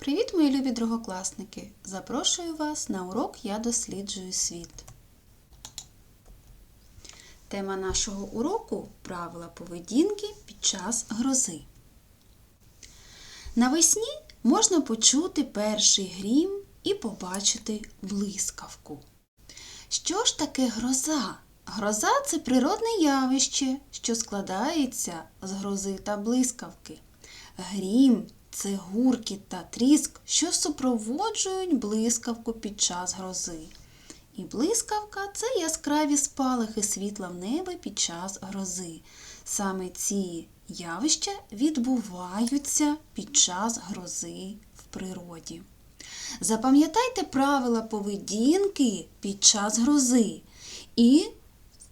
Привіт, мої любі другокласники! Запрошую вас на урок Я досліджую світ. Тема нашого уроку правила поведінки під час грози. Навесні можна почути перший грім і побачити блискавку. Що ж таке гроза? Гроза це природне явище, що складається з грози та блискавки. Грім це гуркіт та тріск, що супроводжують блискавку під час грози. І блискавка це яскраві спалахи світла в небі під час грози. Саме ці явища відбуваються під час грози в природі. Запам'ятайте правила поведінки під час грози і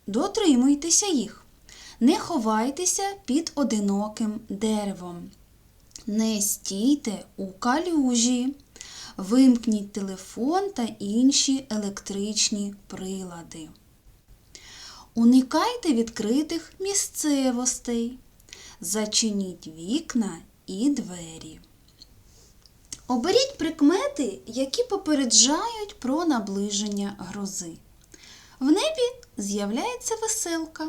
дотримуйтеся їх. Не ховайтеся під одиноким деревом. Не стійте у калюжі. Вимкніть телефон та інші електричні прилади. Уникайте відкритих місцевостей. Зачиніть вікна і двері. Оберіть прикмети, які попереджають про наближення грози. В небі з'являється веселка.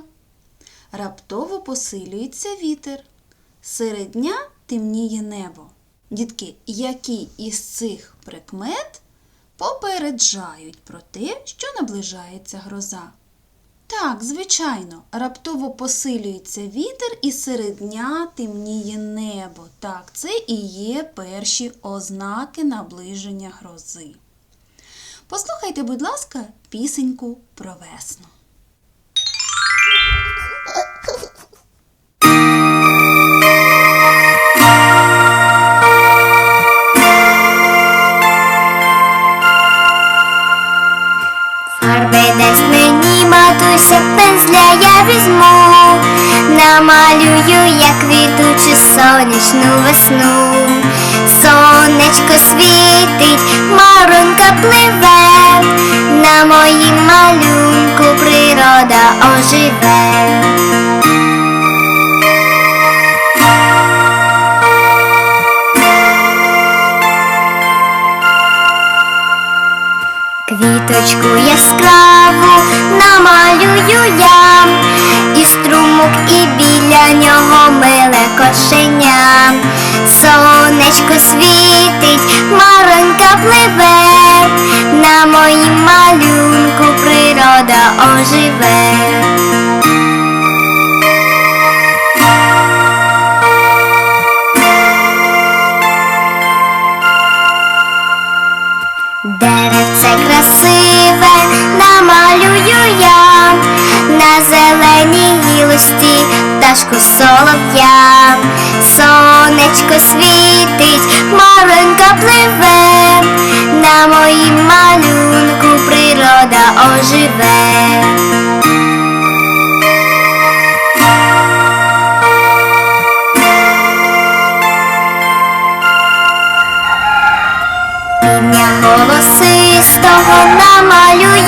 Раптово посилюється вітер. Серед дня темніє небо. Дітки, які із цих прикмет попереджають про те, що наближається гроза? Так, звичайно, раптово посилюється вітер і серед дня темніє небо. Так, це і є перші ознаки наближення грози. Послухайте, будь ласка, пісеньку про весну. Я візьму, намалюю, як квітучу сонячну весну. Сонечко світить, маронька пливе, на моїм малюнку природа оживе. Квіточку яскраву намалюю я, біля нього миле кошеня. Сонечко світить, маронька пливе, на моїм малюнку природа оживе. Деревце красиве намалюю я на зеленій гілості пташку солов'я. Сонечко світить, маленька пливе, на моїм малюнку природа оживе. Півня голосистого намалюю я,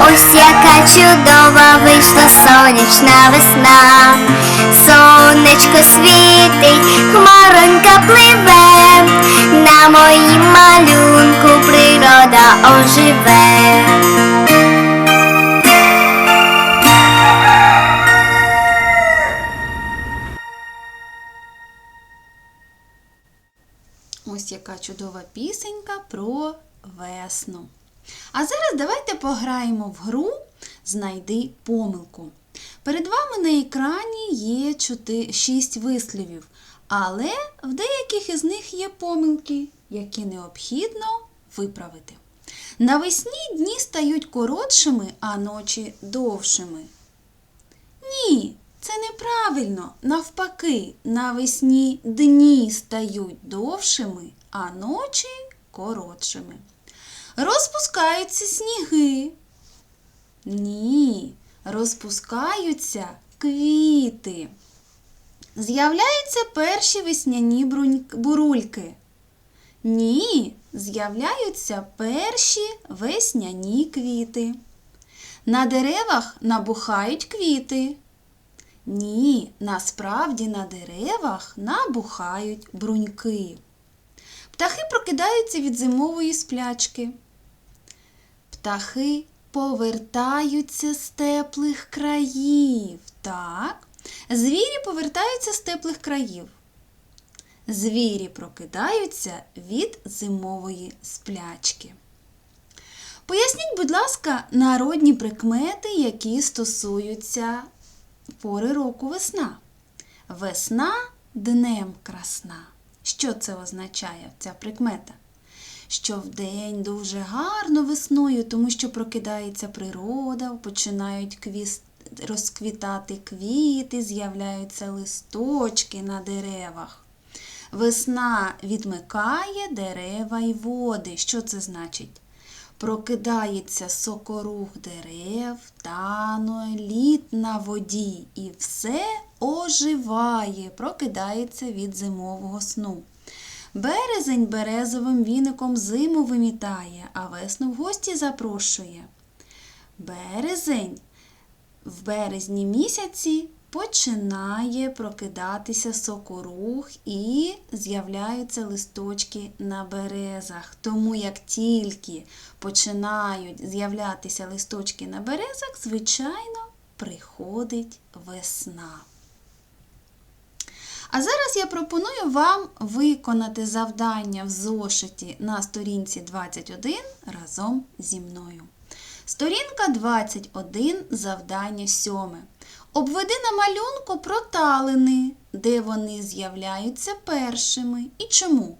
ось яка чудова вийшла сонячна весна. Сонечко світить, хмаронька пливе, на моїм малюнку природа оживе. Ось яка чудова пісенька про весну. А зараз давайте пограємо в гру Знайди помилку. Перед вами на екрані є 6 вислівів, але в деяких із них є помилки, які необхідно виправити. Навесні дні стають коротшими, а ночі довшими. Ні, це неправильно. Навпаки, навесні дні стають довшими, а ночі коротшими. Розпускаються сніги. Ні, розпускаються квіти. З'являються перші весняні бурульки. Ні, з'являються перші весняні квіти. На деревах набухають квіти. Ні, насправді на деревах набухають бруньки. Птахи прокидаються від зимової сплячки. Птахи повертаються з теплих країв. Так. Звірі повертаються з теплих країв. Звірі прокидаються від зимової сплячки. Поясніть, будь ласка, народні прикмети, які стосуються пори року весна. Весна днем красна. Що це означає, ця прикмета? Що вдень дуже гарно весною, тому що прокидається природа, починають квіс... розквітати квіти, з'являються листочки на деревах. Весна відмикає дерева й води. Що це значить? Прокидається сокорух дерев, тане лід на воді, і все оживає, прокидається від зимового сну. Березень березовим віником зиму вимітає, а весну в гості запрошує. Березень в березні місяці починає прокидатися сокорух і з'являються листочки на березах. Тому як тільки починають з'являтися листочки на березах, звичайно, приходить весна. А зараз я пропоную вам виконати завдання в зошиті на сторінці 21 разом зі мною. Сторінка 21, завдання 7. Обведи на малюнку проталини, де вони з'являються першими. І чому?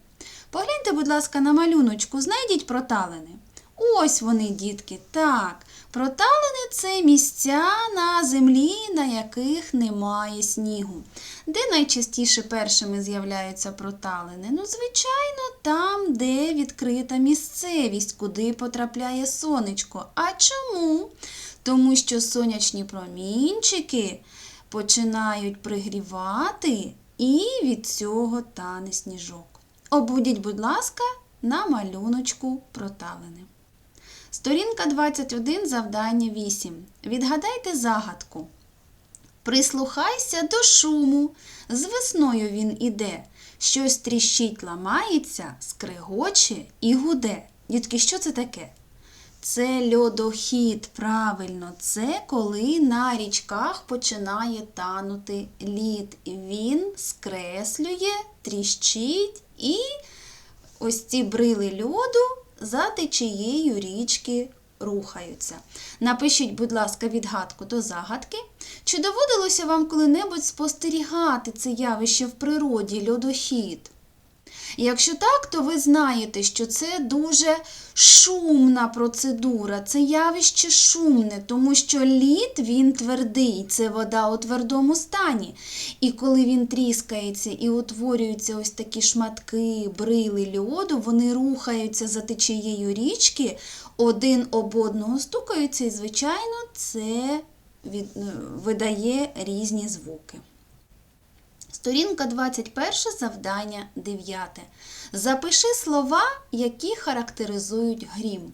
Погляньте, будь ласка, на малюночку, знайдіть проталини. Ось вони, дітки, так. Проталини це місця на землі, на яких немає снігу. Де найчастіше першими з'являються проталини? Ну, звичайно, там, де відкрита місцевість, куди потрапляє сонечко. А чому? Тому що сонячні промінчики починають пригрівати, і від цього тане сніжок. Обудіть, будь ласка, на малюночку проталини. Сторінка 21, завдання 8. Відгадайте загадку. Прислухайся до шуму. З весною він іде. Щось тріщить, ламається, скрегоче і гуде. Дітки, що це таке? Це льодохід, правильно, це коли на річках починає танути лід. Він скреслює, тріщить і ось ці брили льоду за течією річки рухаються. Напишіть, будь ласка, відгадку до загадки. Чи доводилося вам коли-небудь спостерігати це явище в природі, льодохід? Якщо так, то ви знаєте, що це дуже шумна процедура, це явище шумне, тому що лід він твердий, це вода у твердому стані. І коли він тріскається і утворюються ось такі шматки, брили льоду, вони рухаються за течією річки, один об одного стукаються, і, звичайно, це від, видає різні звуки. Сторінка 21, завдання 9. Запиши слова, які характеризують грім.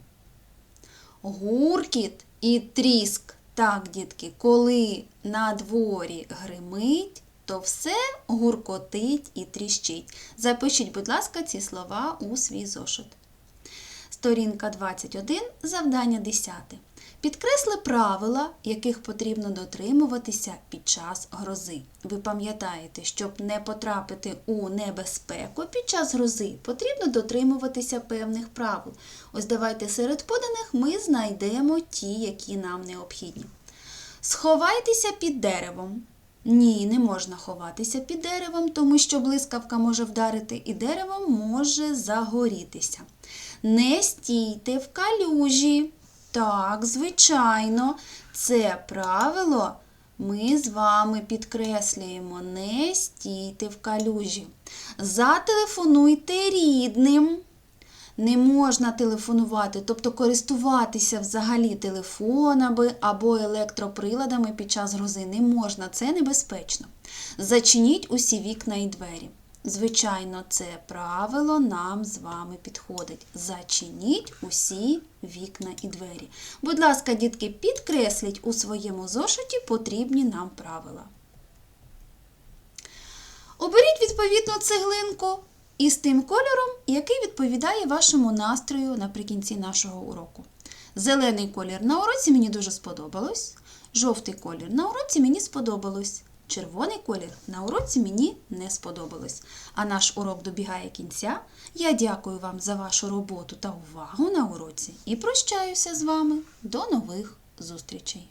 Гуркіт і тріск. Так, дітки, коли на дворі гримить, то все гуркотить і тріщить. Запишіть, будь ласка, ці слова у свій зошит. Сторінка 21, завдання 10. Підкресли правила, яких потрібно дотримуватися під час грози. Ви пам'ятаєте, щоб не потрапити у небезпеку під час грози, потрібно дотримуватися певних правил. Ось давайте серед поданих ми знайдемо ті, які нам необхідні. Сховайтеся під деревом. Ні, не можна ховатися під деревом, тому що блискавка може вдарити і дерево може загорітися. Не стійте в калюжі. Так, звичайно, це правило ми з вами підкреслюємо. Не стійте в калюжі. Зателефонуйте рідним. Не можна телефонувати, тобто користуватися взагалі телефонами або електроприладами під час грози не можна, це небезпечно. Зачиніть усі вікна і двері. Звичайно, це правило нам з вами підходить. Зачиніть усі вікна і двері. Будь ласка, дітки, підкресліть у своєму зошиті потрібні нам правила. Оберіть відповідну цеглинку із тим кольором, який відповідає вашому настрою наприкінці нашого уроку. Зелений колір на уроці мені дуже сподобалось. Жовтий колір на уроці мені сподобалось. Червоний колір на уроці мені не сподобалось. А наш урок добігає кінця. Я дякую вам за вашу роботу та увагу на уроці і прощаюся з вами. До нових зустрічей!